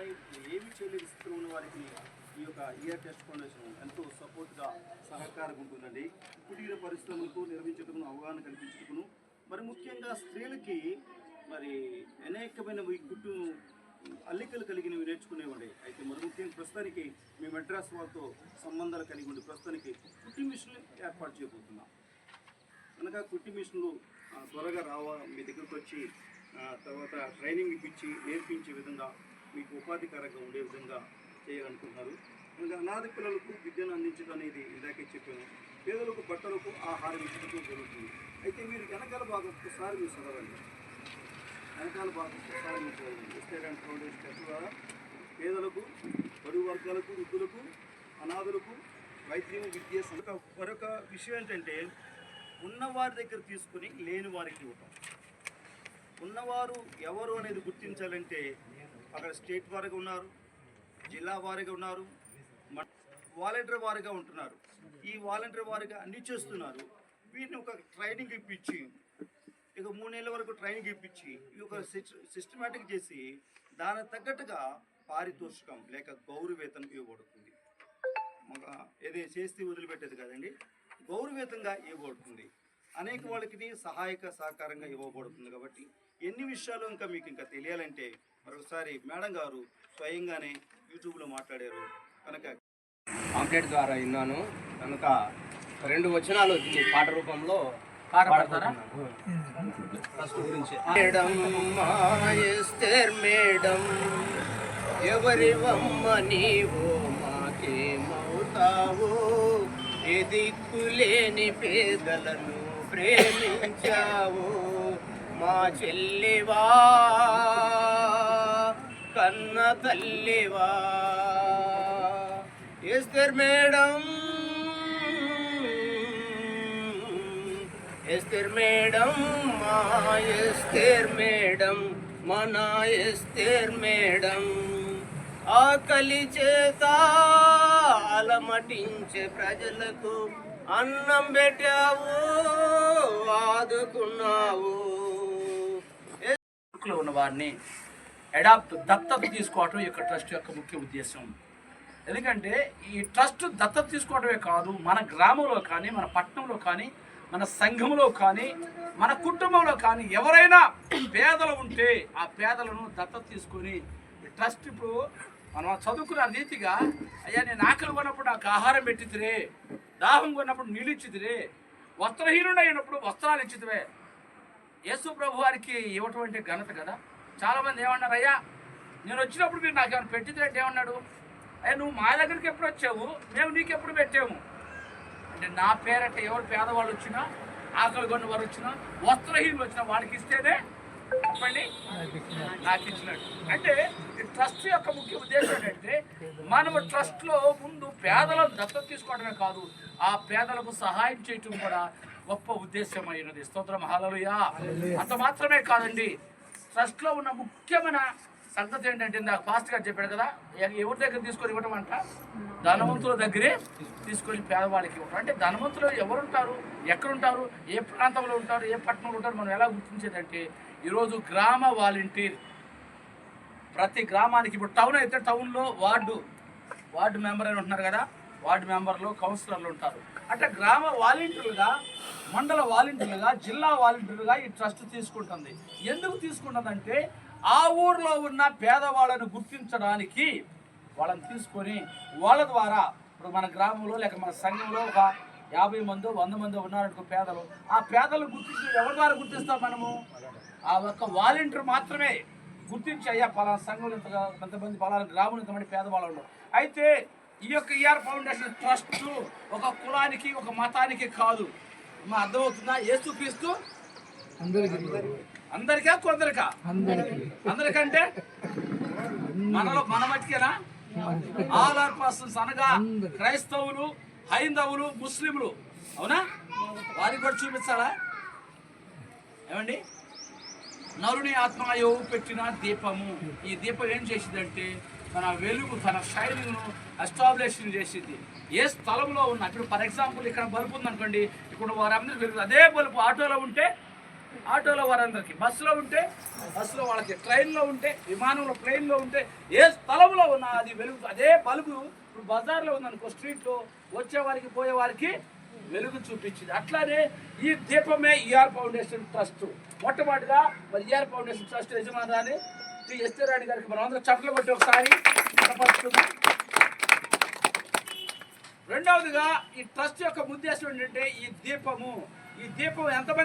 వారికి ఈ యొక్క ఇయర్ టెస్ట్ ఫౌండేషన్ ఎంతో సపోర్ట్గా సహకారంగా ఉంటుందండి కుటీర పరిశ్రమలకు నిర్మించటకును అవగాహన కల్పించటకును మరి ముఖ్యంగా స్త్రీలకి మరి అనేకమైన ఈ అల్లికలు కలిగినవి నేర్చుకునేవండి. అయితే మరి ముఖ్యంగా ప్రస్తుతానికి మీ మెడ్రాస్ వాళ్ళతో సంబంధాలు కలిగి ఉండి ప్రస్తుతానికి కుట్టి మిషన్ ఏర్పాటు చేయబోతున్నాం. కనుక కుట్టి మిషన్లు త్వరగా రావా మీ దగ్గరకు వచ్చి తర్వాత ట్రైనింగ్ ఇప్పించి నేర్పించే విధంగా మీకు ఉపాధికరంగా ఉండే విధంగా చేయాలనుకుంటున్నారు. ఇంకా అనాథ పిల్లలకు విద్యను అందించడం అనేది ఇందాకే చెప్పాను. పేదలకు బట్టలకు ఆహారం ఇచ్చడం జరుగుతుంది. అయితే మీరు వెనకాల భాగం ఒకసారి మీరు చదవండి. వెనకాల భాగం ఒకసారి మీరు చదవండి. ఇస్టేట్ ఫౌండేషన్ ద్వారా పేదలకు బడుగు వర్గాలకు వృద్ధులకు అనాథులకు వైద్యం విద్య మరొక విషయం ఏంటంటే ఉన్నవారి దగ్గర తీసుకుని లేని వారికి ఇవ్వటం. ఉన్నవారు ఎవరు అనేది గుర్తించాలంటే అక్కడ స్టేట్ వారిగా ఉన్నారు జిల్లా వారిగా ఉన్నారు మ- వాలంటీర్ వారిగా ఉంటున్నారు. ఈ వాలంటీర్ వారిగా అన్ని చేస్తున్నారు. వీరిని ఒక ట్రైనింగ్ ఇప్పించి ఇక మూడు నెలల వరకు ట్రైనింగ్ ఇప్పించి ఈ ఒక సిస్టమేటిక్ చేసి దానికి తగ్గట్టుగా పారితోషికం లేక గౌరవేతనం ఇవ్వబడుతుంది. మగ ఏది చేస్తే వదిలిపెట్టేది కదండి గౌరవేతంగా ఇవ్వబడుతుంది. అనేక వాళ్ళకి సహాయక సహకారంగా ఇవ్వబడుతుంది కాబట్టి ఎన్ని విషయాలు ఇంకా మీకు ఇంకా తెలియాలంటే మరొకసారి మేడం గారు స్వయంగానే యూట్యూబ్లో మాట్లాడారు కనుక పాంప్లెట్ ద్వారా విన్నాను కనుక రెండు వచనాలు ఈ పాట రూపంలో పాట పాడతారా? ఫస్ట్ గురించి మేడం మాయస్తేర్ మేడం ఎవరివమ్మ నీవో మాకేమవుతావో ఏ దిక్కులేని పేదలను ప్రేమించావు మా చెల్లివా కన్న తల్లివా. Esther madam. ఎస్తర్ మేడం మా ఎస్తర్ మేడం మన ఎస్తర్ మేడం. ఆకలి చేత అలమటించే ప్రజలకు అన్నం పెట్టావు ఆదుకున్నావు. ఉన్న వారిని అడాప్ట్ దత్తత తీసుకోవటం యొక్క ట్రస్ట్ యొక్క ముఖ్య ఉద్దేశం. ఎందుకంటే ఈ ట్రస్ట్ దత్తత తీసుకోవటమే కాదు మన గ్రామంలో కానీ మన పట్టణంలో కానీ మన సంఘంలో కానీ మన కుటుంబంలో కానీ ఎవరైనా పేదలు ఉంటే ఆ పేదలను దత్తత తీసుకొని ఈ ట్రస్ట్ ఇప్పుడు మనం చదువుకున్న రీతిగా అయ్యా నేను ఆకలి కొన్నప్పుడు నాకు ఆహారం పెట్టిదిరే దాహం కొన్నప్పుడు నీళ్ళు ఇచ్చిదిరే వస్త్రహీనుడు అయినప్పుడు వస్త్రాలు ఇచ్చిదివే యేసు ప్రభు వారికి ఇవ్వటం అంటే ఘనత కదా? చాలామంది ఏమన్నారు అయ్యా నేను వచ్చినప్పుడు మీరు నాకు ఏమైనా పెట్టింది అంటే ఏమన్నాడు? అయ్యా నువ్వు మా దగ్గరికి ఎప్పుడు వచ్చావు? మేము నీకు ఎప్పుడు పెట్టాము? అంటే నా పేరట ఎవరు పేదవాళ్ళు వచ్చినా ఆకలి కొన్ని వారు వచ్చినా వస్త్రహీనులు వచ్చినా వాడికి ఇస్తేనే చెప్పండి నాకు ఇచ్చినట్టు. అంటే ఈ ట్రస్ట్ యొక్క ముఖ్య ఉద్దేశం ఏంటంటే మనము ట్రస్ట్లో ముందు పేదలను దత్తత తీసుకోవడమే కాదు ఆ పేదలకు సహాయం చేయటం కూడా గొప్ప ఉద్దేశమైనది స్తోత్రం. హాలలుయా అంత మాత్రమే కాదండి ట్రస్ట్లో ఉన్న ముఖ్యమైన సంగతి ఏంటంటే నాకు ఫాస్ట్గా చెప్పాడు కదా ఎవరి దగ్గర తీసుకొని ఇవ్వటం అంట ధనవంతుల దగ్గరే తీసుకొని పేదవాళ్ళకి ఇవ్వటం. అంటే ధనవంతులు ఎవరు ఉంటారు ఎక్కడుంటారు? ఏ ప్రాంతంలో ఉంటారు? ఏ పట్టణంలో ఉంటారు? మనం ఎలా గుర్తించేదంటే ఈరోజు గ్రామ వాలంటీర్. ప్రతి గ్రామానికి ఇప్పుడు టౌన్ అయితే టౌన్లో వార్డు వార్డు మెంబర్ అని ఉంటున్నారు కదా వార్డు మెంబర్లు కౌన్సిలర్లు ఉంటారు. అంటే గ్రామ వాలంటీర్లుగా మండల వాలంటీర్లుగా జిల్లా వాలంటీర్లుగా ఈ ట్రస్ట్ తీసుకుంటుంది. ఎందుకు తీసుకుంటుందంటే ఆ ఊర్లో ఉన్న పేదవాళ్ళను గుర్తించడానికి వాళ్ళని తీసుకొని వాళ్ళ ద్వారా ఇప్పుడు మన గ్రామంలో లేక మన సంఘంలో ఒక యాభై మంది వంద మంది ఉన్నారనుకో పేదలు. ఆ పేదలు గుర్తించి ఎవరి ద్వారా గుర్తిస్తాం మనము? ఆ ఒక్క వాలంటీర్ మాత్రమే గుర్తించి అయ్యా పలానా సంఘంలో ఇంతగా కొంతమంది పలానా గ్రామంలో ఇంతమంది పేదవాళ్ళు అయితే ఈ యొక్క ఈఆర్ ఫౌండేషన్ ట్రస్ట్ ఒక కులానికి ఒక మతానికి కాదు. మా అర్థమవుతుందా? యేసుక్రీస్తు అందరికా. కొందరికా? అందరికంటే? మనలో మన మట్టికేనా? ఆల్ ఆర్ పర్సన్స్ అనగా క్రైస్తవులు హైందవులు ముస్లింలు. అవునా? వారికి కూడా చూపించాలా? ఏమండి? నరుని ఆత్మయో పెట్టిన దీపము. ఈ దీపం ఏం చేసిందంటే తన వెలుగు తన షైనింగ్ను ఎస్టాబ్లిష్ చేసింది. ఏ స్థలంలో ఉన్న ఇప్పుడు ఫర్ ఎగ్జాంపుల్ ఇక్కడ బల్బు ఉందనుకోండి ఇప్పుడు వారందరికీ వెలుగు అదే బల్బు ఆటోలో ఉంటే ఆటోలో వారందరికీ బస్సులో ఉంటే బస్సులో వాళ్ళకి ట్రైన్లో ఉంటే విమానంలో ప్లేన్లో ఉంటే ఏ స్థలంలో ఉన్నా అది వెలుగు అదే బల్బు ఇప్పుడు బజార్లో ఉందనుకో స్ట్రీట్లో వచ్చేవారికి పోయేవారికి వెలుగు చూపించింది. అట్లానే ఈ దీపమే ఈఆర్ ఫౌండేషన్ ట్రస్ట్ మొట్టమొదటిగా మరి ఈఆర్ ఫౌండేషన్ ట్రస్ట్ యజమాని శ్రీ ఎస్టీ రాణి గారికి మనం అందరం చప్పట్లు కొట్టి ఒకసారి రెండవదిగా ఈ ట్రస్ట్ యొక్క ఉద్దేశం ఏంటంటే ఈ దీపము. ఈ దీపం ఎంతమంది